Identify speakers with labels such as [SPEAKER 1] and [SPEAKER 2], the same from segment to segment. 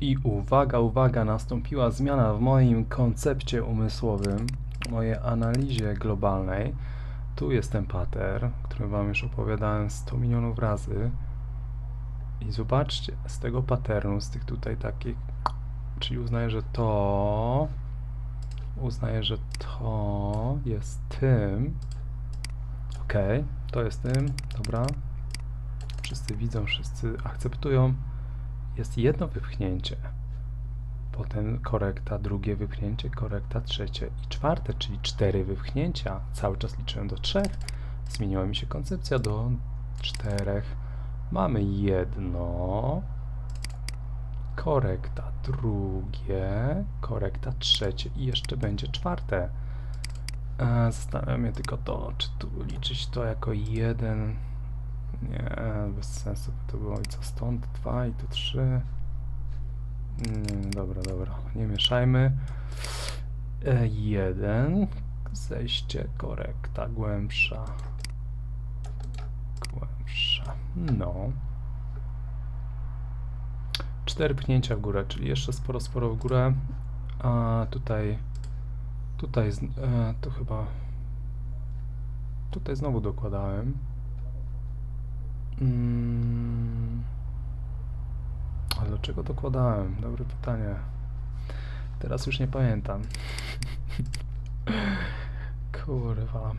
[SPEAKER 1] I uwaga, uwaga, nastąpiła zmiana w moim koncepcie umysłowym, mojej analizie globalnej. Tu jest ten pattern, który Wam już opowiadałem 100 milionów razy. I zobaczcie, z tego patternu, z tych tutaj takich, czyli uznaję, że to, uznaję, że to jest tym. Ok, to jest tym, dobra. Wszyscy widzą, wszyscy akceptują. Jest jedno wypchnięcie. Potem korekta, drugie wypchnięcie, korekta, trzecie i czwarte, czyli cztery wypchnięcia. Cały czas liczyłem do trzech. Zmieniła mi się koncepcja do czterech. Mamy jedno, korekta drugie, korekta trzecie i jeszcze będzie czwarte. E, Zastanawia mnie tylko to, czy tu liczyć to jako jeden. Nie, bez sensu by to było. I co stąd? Dwa i tu trzy. Nie, dobra, dobra. Nie mieszajmy. E, jeden. Zejście, korekta, głębsza. Głębsza. No. Cztery pchnięcia w górę, czyli jeszcze sporo, sporo w górę. A tutaj, tutaj, e, to chyba, tutaj znowu dokładałem. Mm. A dlaczego dokładałem? Dobre pytanie. Teraz już nie pamiętam. Kurwa.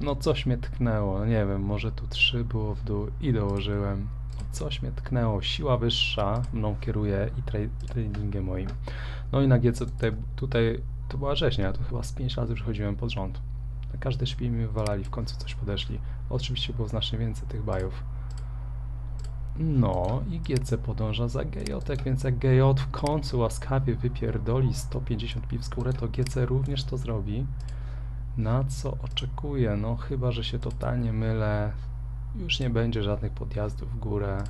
[SPEAKER 1] No coś mnie tknęło, nie wiem, może tu trzy było w dół i dołożyłem. Coś mnie tknęło, siła wyższa mną kieruje i tra- tradingiem moim. No i na GC tutaj, tutaj to była rzeźnia, to chyba z 5 razy chodziłem pod rząd. Na każde szpie mi wywalali, w końcu coś podeszli. Oczywiście było znacznie więcej tych bajów. No i GC podąża za GJ, więc jak GJ w końcu łaskawie wypierdoli 150 piw w górę, to GC również to zrobi. Na co oczekuję? No chyba, że się totalnie mylę. Już nie będzie żadnych podjazdów w górę.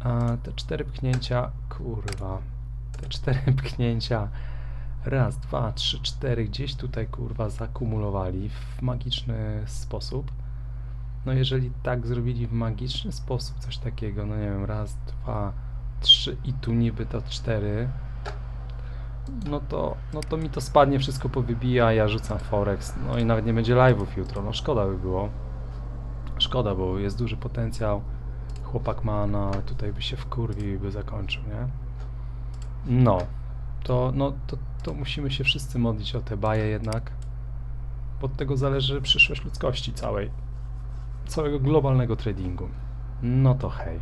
[SPEAKER 1] A te cztery pchnięcia, kurwa, te cztery pchnięcia, raz, dwa, trzy, cztery, gdzieś tutaj kurwa zakumulowali w magiczny sposób. No jeżeli tak zrobili w magiczny sposób coś takiego, no nie wiem, raz, dwa, trzy i tu niby to cztery, no to, no to mi to spadnie, wszystko powybija, ja rzucam Forex, no i nawet nie będzie live'ów jutro, no szkoda by było. Szkoda, bo jest duży potencjał, chłopak ma, no tutaj by się wkurwił i by zakończył, nie? No, to, no, to, to musimy się wszyscy modlić o te baje jednak. Od tego zależy przyszłość ludzkości całej, całego globalnego tradingu. No to hej.